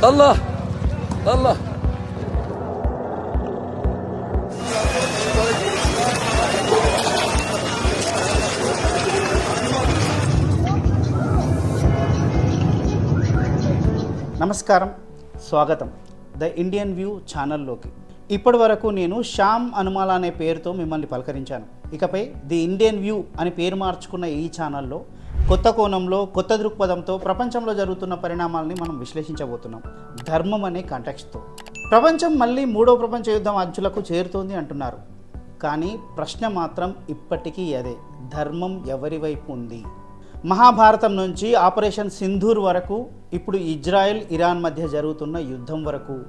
Allah. Allah. నమస్కారం స్వాగతం the Indian view ఛానల్లోకి ఇప్పటి వరకు నేను శ్యామ్ అనుమాల అనే పేరుతో మిమ్మల్ని పలకరించాను ఇకపై ది ఇండియన్ వ్యూ అని పేరు మార్చుకున్న ఈ ఛానల్లో కొత్త కోణంలో కొత్త దృక్పథంతో ప్రపంచంలో జరుగుతున్న పరిణామాలని మనం విశ్లేషించబోతున్నాం. ధర్మం అనే కంటెక్స్ట్తో ప్రపంచం మళ్ళీ మూడో ప్రపంచ యుద్ధం అంచులకు చేరుతోంది అంటున్నారు. కానీ ప్రశ్న మాత్రం ఇప్పటికీ అదే. ధర్మం ఎవరి వైపు ఉంది? మహాభారతం నుంచి ఆపరేషన్ సింధూర్ వరకు ఇప్పుడు ఇజ్రాయెల్ ఇరాన్ మధ్య జరుగుతున్న యుద్ధం వరకు.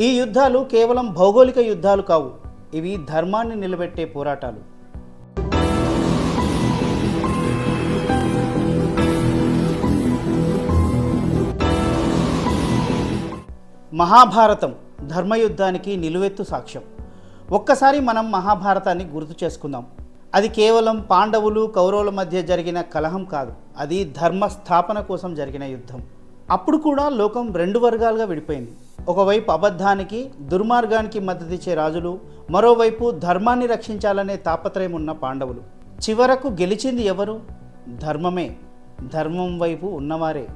ఈ యుద్ధాలు కేవలం భౌగోళిక యుద్ధాలు కావు. ఇవి ధర్మాన్ని నిలబెట్టే పోరాటాలు. మహాభారతం ధర్మయుద్ధానికి నిలువెత్తు సాక్ష్యం. ఒక్కసారి మనం మహాభారతాన్ని గుర్తు చేసుకుందాం. అది కేవలం పాండవులు కౌరవుల మధ్య జరిగిన కలహం కాదు. అది ధర్మ స్థాపన కోసం జరిగిన యుద్ధం. అప్పుడు కూడా లోకం రెండు వర్గాలుగా విడిపోయింది. ఒకవైపు అబద్ధానికి దుర్మార్గానికి మద్దతిచ్చే రాజులు మరోవైపు ధర్మాన్ని రక్షించాలనే తాపత్రయం ఉన్న పాండవులు. చివరకు గెలిచింది ఎవరు? ధర్మమే. ధర్మం వైపు ఉన్నవారే.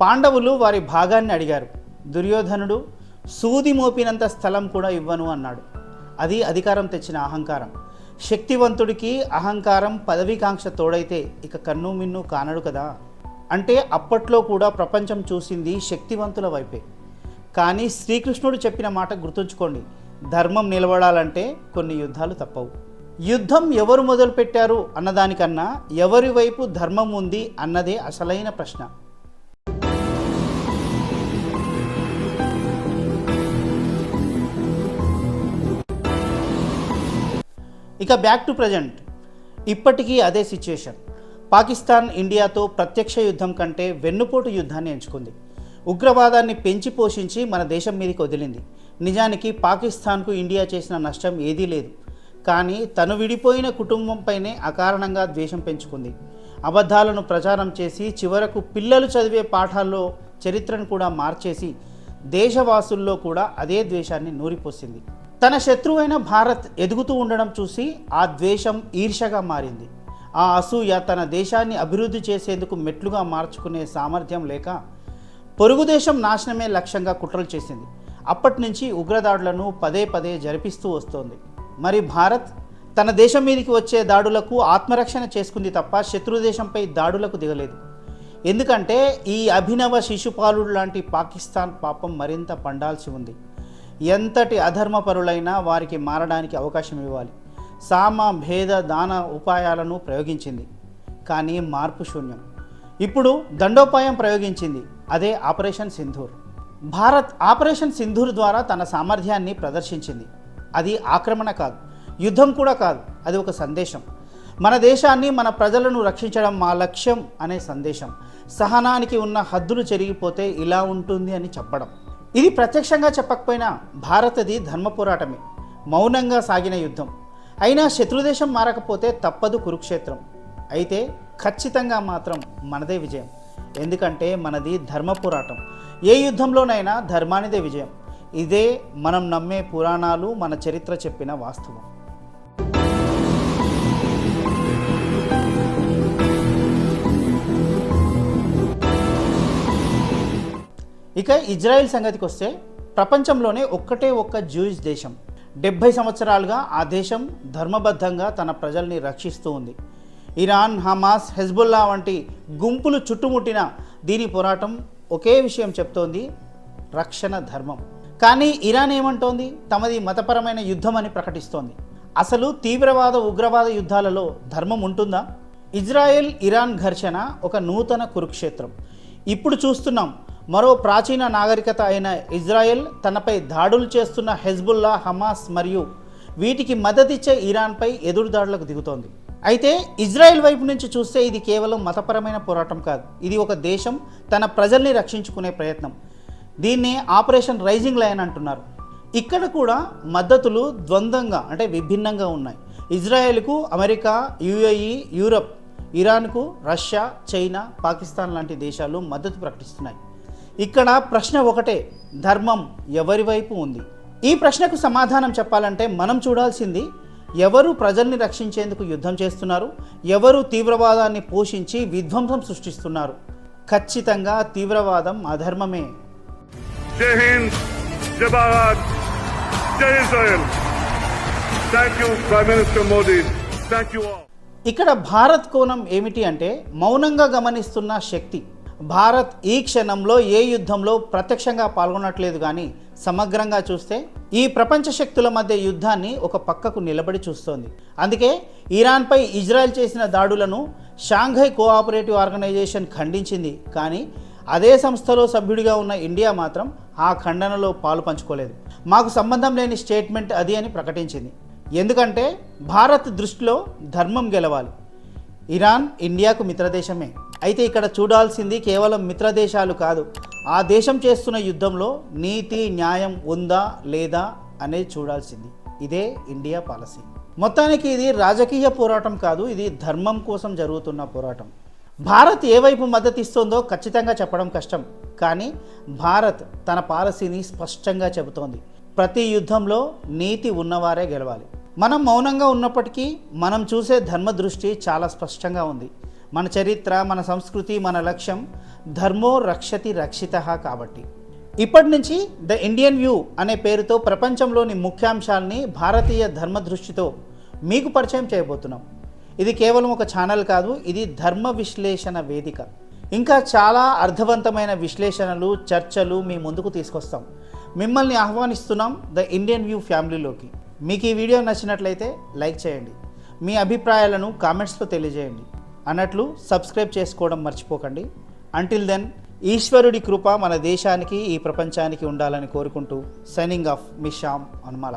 పాండవులు వారి భాగాన్ని అడిగారు. దుర్యోధనుడు సూది మోపినంత స్థలం కూడా ఇవ్వను అన్నాడు. అది అధికారం తెచ్చిన అహంకారం. శక్తివంతుడికి అహంకారం పదవీకాంక్ష తోడైతే ఇక కన్ను మిన్ను కానడు కదా? అంటే అప్పట్లో కూడా ప్రపంచం చూసింది శక్తివంతుల వైపే. కానీ శ్రీకృష్ణుడు చెప్పిన మాట గుర్తుంచుకోండి. ధర్మం నిలబడాలంటే కొన్ని యుద్ధాలు తప్పవు. యుద్ధం ఎవరు మొదలుపెట్టారు అన్నదానికన్నా ఎవరి వైపు ధర్మం ఉంది అన్నదే అసలైన ప్రశ్న. ఇక బ్యాక్ టు ప్రజెంట్. ఇప్పటికీ అదే సిచ్యుయేషన్. పాకిస్తాన్ ఇండియాతో ప్రత్యక్ష యుద్ధం కంటే వెన్నుపోటు యుద్ధాన్ని ఎంచుకుంది. ఉగ్రవాదాన్ని పెంచి పోషించి మన దేశం మీదకి వదిలింది. నిజానికి పాకిస్తాన్కు ఇండియా చేసిన నష్టం ఏదీ లేదు. కానీ తను విడిపోయిన కుటుంబంపైనే అకారణంగా ద్వేషం పెంచుకుంది. అబద్ధాలను ప్రచారం చేసి చివరకు పిల్లలు చదివే పాఠాల్లో చరిత్రను కూడా మార్చేసి దేశవాసుల్లో కూడా అదే ద్వేషాన్ని నూరిపోసింది. తన శత్రువైన భారత్ ఎదుగుతూ ఉండడం చూసి ఆ ద్వేషం ఈర్షగా మారింది. ఆ అసూయ తన దేశాన్ని అభివృద్ధి చేసేందుకు మెట్లుగా మార్చుకునే సామర్థ్యం లేక పొరుగు దేశం నాశనమే లక్ష్యంగా కుట్రలు చేసింది. అప్పటి నుంచి ఉగ్రదాడులను పదే పదే జరిపిస్తూ వస్తోంది. మరి భారత్ తన దేశం మీదకి వచ్చే దాడులకు ఆత్మరక్షణ చేసుకుంది తప్ప శత్రు దేశంపై దాడులకు దిగలేదు. ఎందుకంటే ఈ అభినవ శిశుపాలుడు లాంటి పాకిస్తాన్ పాపం మరింత పండాల్సి ఉంది. ఎంతటి అధర్మపరులైనా వారికి మారడానికి అవకాశం ఇవ్వాలి. సామ భేద దాన ఉపాయాలను ప్రయోగించింది. కానీ మార్పు శూన్యం. ఇప్పుడు దండోపాయం ప్రయోగించింది. అదే ఆపరేషన్ సింధూర్. భారత్ ఆపరేషన్ సింధూర్ ద్వారా తన సామర్థ్యాన్ని ప్రదర్శించింది. అది ఆక్రమణ కాదు. యుద్ధం కూడా కాదు. అది ఒక సందేశం. మన దేశాన్ని మన ప్రజలను రక్షించడం మా లక్ష్యం అనే సందేశం. సహనానికి ఉన్న హద్దులు చెరిగిపోతే ఇలా ఉంటుంది అని చెప్పడం. ఇది ప్రత్యక్షంగా చెప్పకపోయినా భారతది ధర్మ పోరాటమే. మౌనంగా సాగిన యుద్ధం. అయినా శత్రుదేశం మారకపోతే తప్పదు కురుక్షేత్రం. అయితే ఖచ్చితంగా మాత్రం మనదే విజయం. ఎందుకంటే మనది ధర్మ పోరాటం. ఏ యుద్ధంలోనైనా ధర్మానిదే విజయం. ఇదే మనం నమ్మే పురాణాలు మన చరిత్ర చెప్పిన వాస్తవం. ఇక ఇజ్రాయెల్ సంగతికి వస్తే ప్రపంచంలోనే ఒక్కటే ఒక్క జూయిష్ దేశం. డెబ్భై సంవత్సరాలుగా ఆ దేశం ధర్మబద్ధంగా తన ప్రజల్ని రక్షిస్తూ ఉంది. ఇరాన్ హమాస్ హెజ్బుల్లా వంటి గుంపులు చుట్టుముట్టిన దీని పోరాటం ఒకే విషయం చెప్తోంది రక్షణ ధర్మం. కానీ ఇరాన్ ఏమంటోంది? తమది మతపరమైన యుద్ధం అని ప్రకటిస్తోంది. అసలు తీవ్రవాద ఉగ్రవాద యుద్ధాలలో ధర్మం ఉంటుందా? ఇజ్రాయెల్ ఇరాన్ ఘర్షణ ఒక నూతన కురుక్షేత్రం. ఇప్పుడు చూస్తున్నాం మరో ప్రాచీన నాగరికత అయిన ఇజ్రాయెల్ తనపై దాడులు చేస్తున్న హెజ్బుల్లా హమాస్ మరియు వీటికి మద్దతిచ్చే ఇరాన్పై ఎదురుదాడులకు దిగుతోంది. అయితే ఇజ్రాయెల్ వైపు నుంచి చూస్తే ఇది కేవలం మతపరమైన పోరాటం కాదు. ఇది ఒక దేశం తన ప్రజల్ని రక్షించుకునే ప్రయత్నం. దీన్ని ఆపరేషన్ రైజింగ్ లైన్ అంటున్నారు. ఇక్కడ కూడా మద్దతులు ద్వంద్వంగా అంటే విభిన్నంగా ఉన్నాయి. ఇజ్రాయెల్కు అమెరికా యుఏఈ యూరప్ ఇరాన్కు రష్యా చైనా పాకిస్తాన్ లాంటి దేశాలు మద్దతు ప్రకటిస్తున్నాయి. ఇక్కడ ప్రశ్న ఒకటే ధర్మం ఎవరి వైపు ఉంది? ఈ ప్రశ్నకు సమాధానం చెప్పాలంటే మనం చూడాల్సింది ఎవరు ప్రజల్ని రక్షించేందుకు యుద్ధం చేస్తున్నారు ఎవరు తీవ్రవాదాన్ని పోషించి విధ్వంసం సృష్టిస్తున్నారు? ఖచ్చితంగా తీవ్రవాదం అధర్మమే. ఇక్కడ భారత్ కోణం ఏమిటి అంటే మౌనంగా గమనిస్తున్న శక్తి. భారత్ ఈ క్షణంలో ఏ యుద్ధంలో ప్రత్యక్షంగా పాల్గొనట్లేదు కానీ సమగ్రంగా చూస్తే ఈ ప్రపంచ శక్తుల మధ్య యుద్ధాన్ని ఒక పక్కకు నిలబడి చూస్తోంది. అందుకే ఇరాన్పై ఇజ్రాయెల్ చేసిన దాడులను షాంఘై కోఆపరేటివ్ ఆర్గనైజేషన్ ఖండించింది. కానీ అదే సంస్థలో సభ్యుడిగా ఉన్న ఇండియా మాత్రం ఆ ఖండనలో పాలు పంచుకోలేదు. మాకు సంబంధం లేని స్టేట్మెంట్ అది అని ప్రకటించింది. ఎందుకంటే భారత్ దృష్టిలో ధర్మం గెలవాలి. ఇరాన్ ఇండియాకు మిత్రదేశమే. అయితే ఇక్కడ చూడాల్సింది కేవలం మిత్రదేశాలు కాదు. ఆ దేశం చేస్తున్న యుద్ధంలో నీతి న్యాయం ఉందా లేదా అనేది చూడాల్సింది. ఇదే ఇండియా పాలసీ. మొత్తానికి ఇది రాజకీయ పోరాటం కాదు ఇది ధర్మం కోసం జరుగుతున్న పోరాటం. భారత్ ఏ వైపు మద్దతు ఇస్తుందో ఖచ్చితంగా చెప్పడం కష్టం. కానీ భారత్ తన పాలసీని స్పష్టంగా చెబుతోంది. ప్రతి యుద్ధంలో నీతి ఉన్నవారే గెలవాలి. మనం మౌనంగా ఉన్నప్పటికీ మనం చూసే ధర్మ దృష్టి చాలా స్పష్టంగా ఉంది. మన చరిత్ర మన సంస్కృతి మన లక్ష్యం ధర్మో రక్షతి రక్షిత కాబట్టి. ఇప్పటి నుంచి ద ఇండియన్ వ్యూ అనే పేరుతో ప్రపంచంలోని ముఖ్యాంశాలని భారతీయ ధర్మ దృష్టితో మీకు పరిచయం చేయబోతున్నాం. ఇది కేవలం ఒక ఛానల్ కాదు ఇది ధర్మ విశ్లేషణ వేదిక. ఇంకా చాలా అర్థవంతమైన విశ్లేషణలు చర్చలు మీ ముందుకు తీసుకొస్తాం. మిమ్మల్ని ఆహ్వానిస్తున్నాం ద ఇండియన్ వ్యూ ఫ్యామిలీలోకి. మీకు ఈ వీడియో నచ్చినట్లయితే లైక్ చేయండి. మీ అభిప్రాయాలను కామెంట్స్లో తెలియజేయండి. అన్నట్లు సబ్స్క్రైబ్ చేసుకోవడం మర్చిపోకండి. అంటిల్ దెన్ ఈశ్వరుడి కృప మన దేశానికి ఈ ప్రపంచానికి ఉండాలని కోరుకుంటూ సైనింగ్ ఆఫ్ మిషామ్ శ్యామ్ అనుమాల.